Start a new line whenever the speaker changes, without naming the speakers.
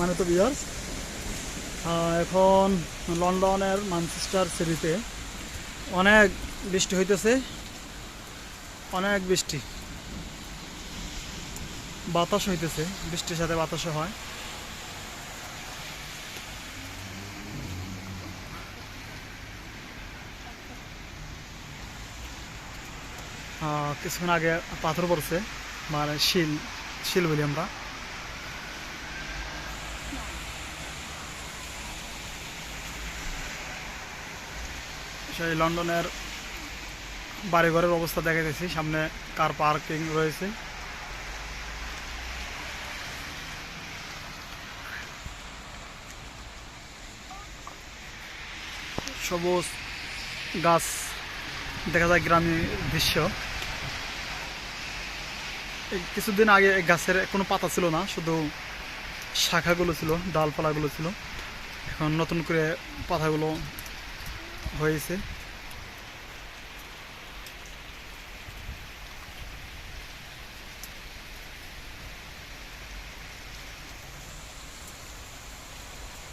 মানে তো বিয়ার্স এখন লন্ডনের ম্যানচেস্টার সিটিতে অনেক বৃষ্টি হইতেছে, অনেক বৃষ্টি। বাতাস হইতেছে, বৃষ্টির সাথে বাতাসও হয়। কিছুক্ষণ আগে পাথর পড়ছে মানে শিল শিল বলি আমরা। সেই লন্ডনের বাড়িঘরের অবস্থা দেখা যাচ্ছে সামনে কার পার্কিং রয়েছে। সবুজ গাছ দেখা যায় গ্রামীণ দৃশ্য। কিছুদিন আগে গাছের কোনো পাতা ছিল না, শুধু শাখাগুলো ছিল, ডালপালাগুলো ছিল। এখন নতুন করে পাতাগুলো হয়েছে